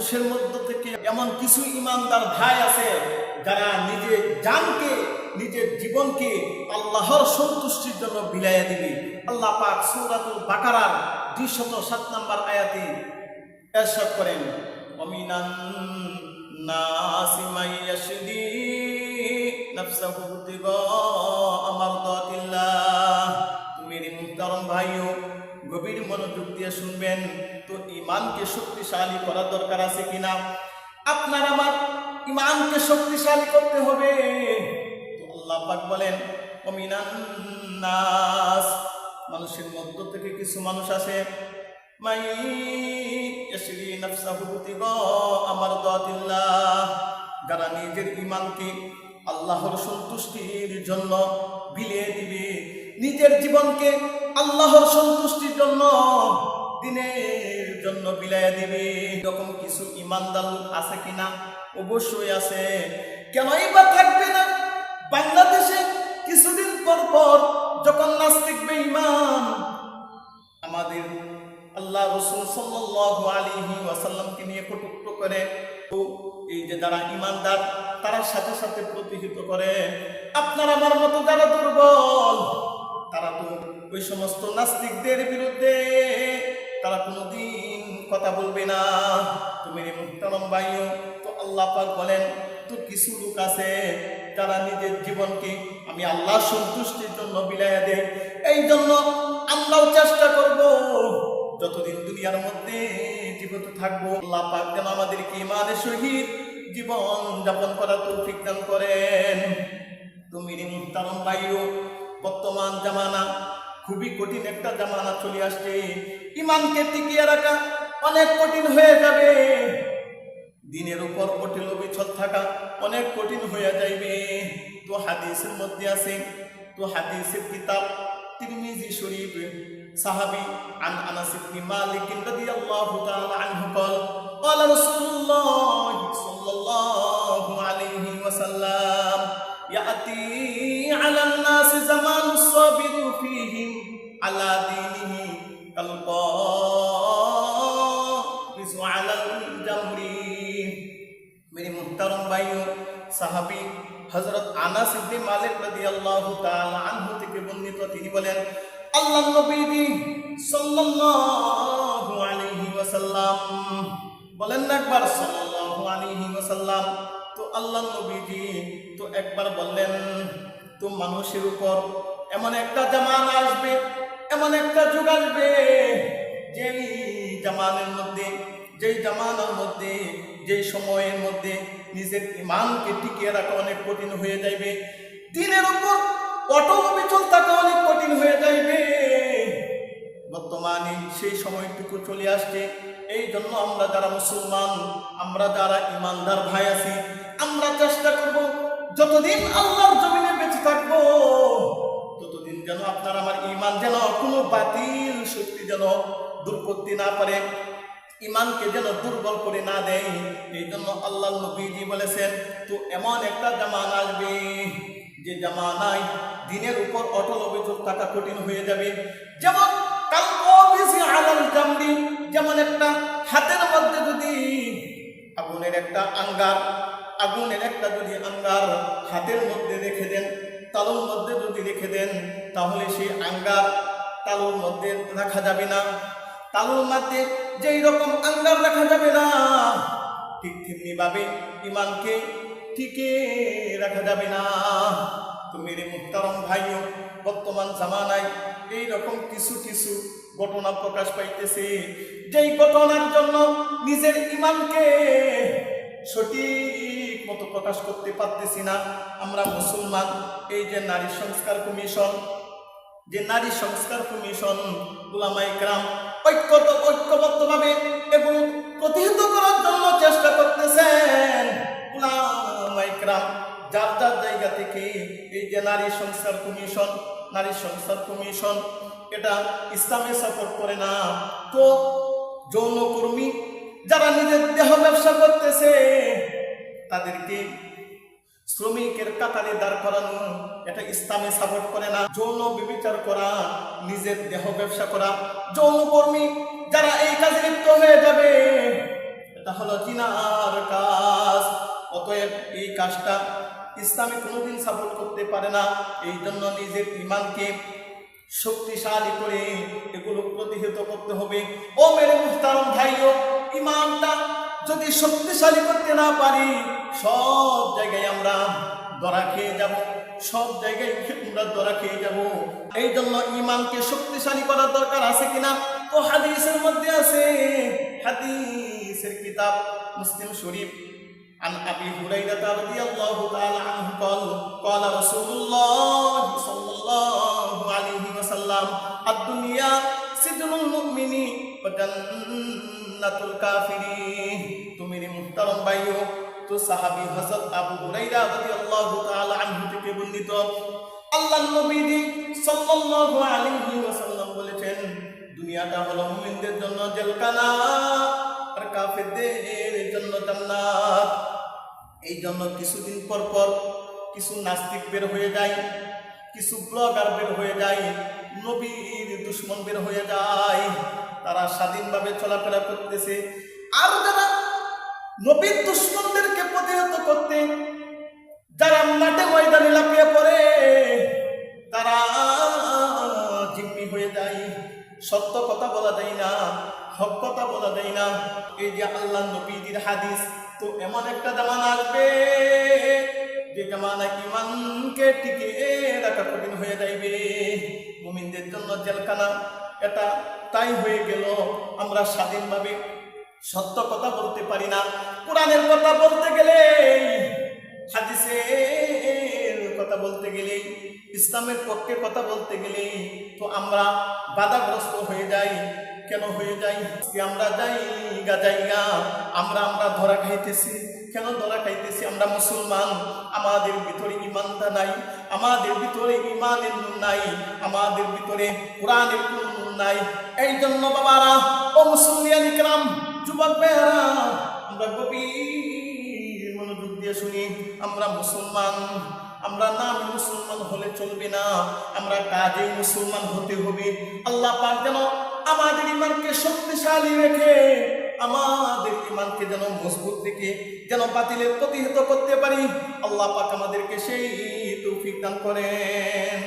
মানুষের মধ্য থেকে এমন কিছু ইমানদার ভাই আছে যারা নিজের জানকে, নিজের জীবনকে আল্লাহর সন্তুষ্টির জন্য বিলাইয়া দিবে। আল্লাহ পাক সূরাতুল বাকারার দুইশত সাত নম্বর আয়াতে এরশাদ করেন, অমিনান নাসি মাইয়াশদি নাফসাহু তিগা আমারদাতিল্লাহ তুমি রে ভাইও গভীর মনোযোগ দিয়ে শুনবেন। তো ইমানকে শক্তিশালী করার দরকার আছে কিনা? আপনার আমার ইমানকে শক্তিশালী করতে হবে। আল্লাহ বলেন নাস। মানুষের মধ্য থেকে কিছু মানুষ আছে আমারদাতিল্লাহ যারা নিজের ইমানকে আল্লাহর সন্তুষ্টির জন্য বিলিয়ে দিবে। নিজের জীবনকে আল্লাহর সন্তুষ্টির জন্য, দিনের জন্য বিলাইয়া দিবে। এরকম কিছু ইমানদার আছে কিনা? অবশ্যই আছে। কেনই বা থাকবে না? বাংলাদেশে কিছুদিন পর পর যখন নাস্তিক বেঈমান, আমাদের আল্লাহ রসুল সাল্লাল্লাহু আলাইহি ওয়াসাল্লামকে নিয়ে কটুক্ত করে, তো এই যে যারা ইমানদার, তারা সাথে সাথে প্রতিহিত করে, আপনার আমার মতো যারা দুর্বল তারা তো ওই সমস্ত নাস্তিকদের বিরুদ্ধে তারা কোনোদিন কথা বলবে না। তুমি রে মুহতারাম ভাইও, তো আল্লাহ পাক বলেন, তো কিছু লোক আছে যারা নিজের জীবনকে আমি আল্লাহ সন্তুষ্টির জন্য বিলাইয়া দেয়। এই জন্য আমরাও চেষ্টা করব যতদিন দুনিয়ার মধ্যে জীবিত থাকব। আল্লাহ পাক যেন আমাদেরকে ইমানের সহিত জীবন যাপন করার তৌফিক দান করেন। তুমি রে মুহতারাম ভাইও বর্তমান জামানা খুবই কঠিন একটা জামানা চলে আসছে ইমানকে টিকিয়ে রাখা অনেক কঠিন হয়ে যাবে দিনের উপর অটিল বিছল থাকা অনেক কঠিন হয়ে যাইবে তো হাদিসের মধ্যে আছে তো হাদিসের কিতাব তিরমিজি শরীফ সাহাবী عن انس بن مالك رضي الله تعالى عنه قال قال رسول الله صلى الله عليه وسلم ياتي على الناس زمان الصابر فيهم على دينه القائس على الجمر میرے محترم بھائیوں সাহাবী হযরত আনাস ইবনে মালিক রাদিয়াল্লাহু তাআলা আনহু থেকে বর্ণিত বলেন আল্লাহ নবী সাল্লাল্লাহু আলাইহি বলেন না একবার, সাল্লাল্লাহু আলাইহি ওয়াসাল্লাম। তো আল্লাহ নবীজি তো একবার বললেন, তো মানুষের উপর এমন একটা জামানা আসবে এমন একটা যুগ আসবে, যেই জামানের মধ্যে, যেই জামানার মধ্যে, যেই সময়ের মধ্যে নিজের ইমানকে টিকিয়ে রাখা অনেক কঠিন হয়ে যাইবে। দিনের উপর অটল থাকা অনেক কঠিন হয়ে যাইবে। বর্তমানে সেই সময়টুকু চলে আসছে, এই জন্য আমরা যারা মুসলমান, আমরা যারা ইমানদার ভাই আছি, আমরা চেষ্টা করব যতদিন আল্লাহর যেন আপনার আমার ইমান যেন কোনো বাতিল শক্তি যেন দূর করতে না পারে ইমানকে যেন দুর্বল করে না দেয়, এই জন্য আল্লাহ নবীজি বলেছেন, তো এমন একটা জামান আসবে যে জামানায় দিনের উপর অটল অভিযোগ থাকা কঠিন হয়ে যাবে। যেমন যেমন একটা হাতের মধ্যে যদি আগুনের একটা আঙ্গার, আগুনের একটা যদি আঙ্গার হাতের মধ্যে রেখে দেন তালুর মধ্যে যদি রেখে দেন, তাহলে সেই আঙ্গার তালুর মধ্যে রাখা যাবে না। তালুর মধ্যে যেই রকম আঙ্গার রাখা যাবে না, ঠিক তেমনি ভাবে ইমানকে টিকে রাখা যাবে না। তো মেরে মুহতারম ভাইও, বর্তমান জামানায় এই রকম কিছু কিছু ঘটনা প্রকাশ পাইতেছে। যেই ঘটনার জন্য নিজের ইমানকে সঠিক মতো প্রকাশ করতে পারতেছি না। আমরা মুসলমান, এই যে নারী সংস্কার কমিশন, যে নারী সংস্কার কমিশন গুলামাই গ্রাম ঐক্যত ঐক্যবদ্ধভাবে এবং প্রতিহিত করার জন্য চেষ্টা করতেছেন। গুলামাই গ্রাম যার যার জায়গা থেকে এই যে নারী সংস্কার কমিশন, নারী সংস্কার কমিশন, এটা ইসলামে সাপোর্ট করে না। তো যৌনকর্মী, যারা নিজের দেহ ব্যবসা করতেছে তাদেরকে শ্রমিকের কাতারে দাঁড় করানো, এটা ইসলামে সাপোর্ট করে না। যৌন বিবিচার করা, নিজের দেহ ব্যবসা করা। যৌনকর্মী যারা এই কাজে লিপ্ত হয়ে যাবে, এটা হলো জিনার কাজ। অতএব এই কাজটা ইসলামে কোনোদিন সাপোর্ট করতে পারে না। এই জন্য নিজের ইমানকে শক্তিশালী করে এগুলো প্রতিহত করতে হবে। ও মেরে মুস্তারম ভাইও ইমানটা যদি শক্তিশালী করতে না পারি সব জায়গায় আমরা ধরা খেয়ে যাব সব জায়গায় আমরা ধরা খেয়ে যাব এই জন্য ইমানকে শক্তিশালী করার দরকার আছে কিনা তো হাদিসের মধ্যে আছে হাদিসের কিতাব মুসলিম শরীফ عن ابي هريره رضي الله تعالى عنه قال قال رسول الله صلى الله عليه وسلم الدنيا سجن المؤمن সুন্নাতুল কাফিরি তুমি মুহতারম ভাইও, তো সাহাবী হযরত আবু হুরাইরা রাদিয়াল্লাহু তাআলা আনহু থেকে বর্ণিত। আল্লাহ নবীজি সাল্লাল্লাহু আলাইহি ওয়াসাল্লাম বলেছেন, দুনিয়াটা হলো মুমিনদের জন্য জেলখানা, আর কাফেরদের জন্য জান্নাত। এই জন্য কিছুদিন পর পর কিছু নাস্তিক বের হয়ে যায়। কিছু ব্লগার বের হয়ে যায়, নবীর দুশ্মন বের হয়ে যায়, তারা স্বাধীনভাবে চলাফেরা করতেছে। আর যারা নবীর দুশ্মনদেরকে প্রতিহত করতে, যারা মাঠে ময়দানে লাফিয়ে পড়ে, তারা জিম্মি হয়ে যায়। সত্য কথা বলা যায় না, হক কথা বলা যায় না। এই যে আল্লাহ নবীদের হাদিস, তো এমন একটা জামানা আসবে যে জামানা ইমানকে টিকে রাখা কঠিন হয়ে যাইবে। মুমিনদের জন্য জেলখানা, এটা তাই হয়ে গেল, আমরা স্বাধীনভাবে সত্য কথা বলতে পারি না। কোরআনের কথা বলতে গেলে হাদিসের কথা বলতে গেলে ইসলামের পক্ষে কথা বলতে গেলে তো আমরা বাধাগ্রস্ত হয়ে যাই। কেন হয়ে যাই? আমরা যাই গা আমরা আমরা ধরা খাইতেছি। কেন ধরা খাইতেছি? আমরা মুসলমান। আমাদের ভিতরে ইমানটা নাই, আমাদের ভিতরে ইমানের নুন নাই, আমাদের ভিতরে কোরআনের কোন নুন নাই। এই জন্য বাবারা, ও মুসলিয়ান ইকরাম, যুবক ভাইয়ারা, আমরা গভীর মনোযোগ দিয়ে শুনি, আমরা মুসলমান। আমরা নাম মুসলমান হলে চলবে না, আমরা কাজে মুসলমান হতে হবে। আল্লাহ পাক যেন আমাদের ইমানকে শক্তিশালী রেখে, আমাদের ইমানকে যেন মজবুত রেখে, যেন বাতিলের প্রতিহত করতে পারি। আল্লাহ পাক আমাদেরকে সেই তৌফিক দান করেন।